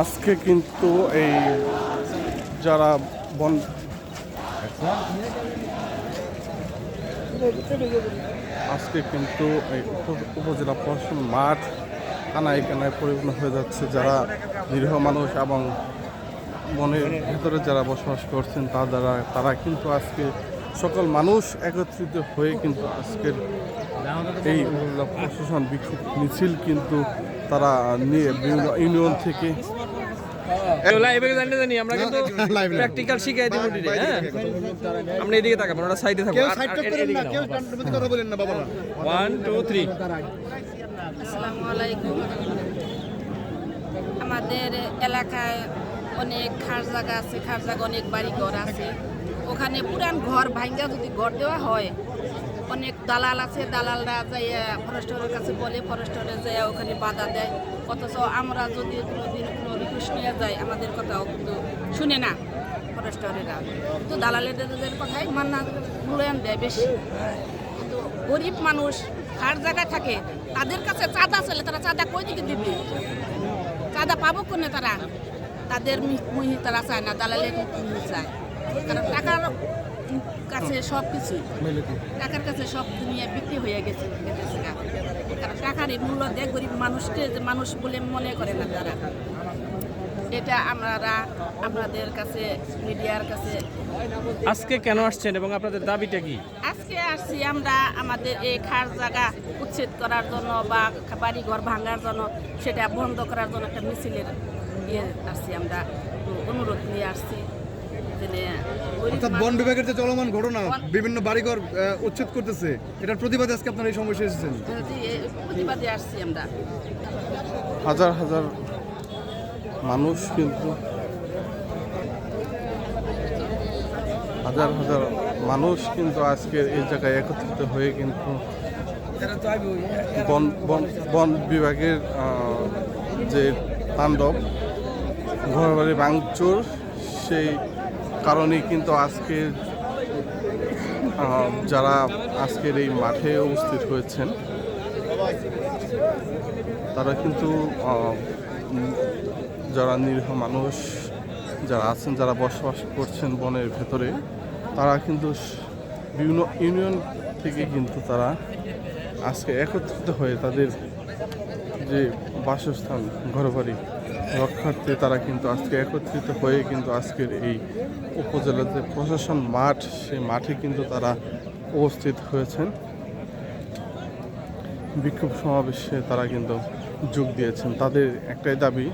আজকে কিন্তু এই যারা বন আজকে কিন্তু এই উপজেলা প্রশাসন মাঠ কানায় কানায় পরিপূর্ণ হয়ে যাচ্ছে যারা নিরীহ মানুষ এবং বনের ভেতরে যারা বসবাস করছেন তা দ্বারা তারা কিন্তু আজকে সকল মানুষ একত্রিত হয়ে কিন্তু আজকের এই প্রশাসন বিক্ষোভ মিছিল কিন্তু তারা নিয়ে বিভিন্ন ইউনিয়ন থেকে লাইভে জানি জানি আমরা কিন্তু প্র্যাকটিক্যাল শিখাই দিব হ্যাঁ? আমরা এদিকে তাকাবো ওরা সাইডে থাকব। কেউ সাইড করেন না কেউ কথা বলেন না বাবারা। ওয়ান টু থ্রি আসসালামু আলাইকুম। আমাদের এলাকায় অনেক খাস জায়গা আছে খাস জায়গা অনেক বাড়ি ঘর আছে। ওখানে পুরান ঘর ভাঙ্গা যদি ঘর দেওয়া হয়, অনেক দালাল আছে, দালালরা যাইয়া ফরেস্টরের কাছে বলে, ফরেস্টরে যাইয়া ওখানে বাধা দেয়। অথচ আমরা যদি কোনোদিন কোনো রিকোয়েস্ট নিয়ে যাই, আমাদের কথাও কিন্তু শুনে না ফরেস্টরেরা। কিন্তু দালালেদের কথাই মান্না মূল্যায়ন দেয় বেশি। কিন্তু গরিব মানুষ খার জায়গায় থাকে, তাদের কাছে চাঁদা চলে, তারা চাঁদা কই দিকে দিবে? চাঁদা পাবো কোনে তারা? তাদের মুহি তারা চায় না দালালের মুহি চায়। কারণ টাকার কাছে সব কিছু টাকার কাছে সব দুনিয়া বিক্রি হয়ে গেছে কারণ টাকার এই মূল্য দেয় গরিব মানুষকে মানুষ বলে মনে করে না তারা। এটা আমরা আপনাদের কাছে মিডিয়ার কাছে আজকে কেন আসছেন এবং আপনাদের দাবিটা কি? আজকে আসছি আমরা আমাদের এই খাস জায়গা উচ্ছেদ করার জন্য বা বাড়ি ঘর ভাঙার জন্য সেটা বন্ধ করার জন্য একটা মিছিলের ইয়ে আসছি আমরা। তো অনুরোধ নিয়ে আসছি অর্থাৎ বন বিভাগের যে চলমান ঘটনা বিভিন্ন বাড়িঘর উচ্ছেদ করতেছে এটার প্রতিবাদে আজকে আপনারা এই সমস্যা এসেছেন। এই প্রতিবাদে আসছি আমরা। হাজার হাজার মানুষ কিন্তু হাজার হাজার মানুষ কিন্তু আজকের এই জায়গায় একত্রিত হয়ে কিন্তু বন বন বন বিভাগের যে তাণ্ডব, ঘরবাড়ি ভাঙচুর, সেই কারণেই কিন্তু আজকের যারা আজকের এই মাঠে উপস্থিত হয়েছেন তারা কিন্তু যারা নিরীহ মানুষ, যারা আছেন, যারা বসবাস করছেন বনের ভেতরে, তারা কিন্তু বিভিন্ন ইউনিয়ন থেকে কিন্তু তারা আজকে একত্রিত হয়ে তাদের যে বাসস্থান, ঘরবাড়ি রক্ষার্থে তারা কিন্তু আজকে একত্রিত হয়ে কিন্তু আজকের এই উপজেলার যে প্রশাসন মাঠ, সেই মাঠে কিন্তু তারা উপস্থিত হয়েছেন। বিক্ষোভ সমাবেশে তারা কিন্তু যোগ দিয়েছেন। তাদের একটাই দাবি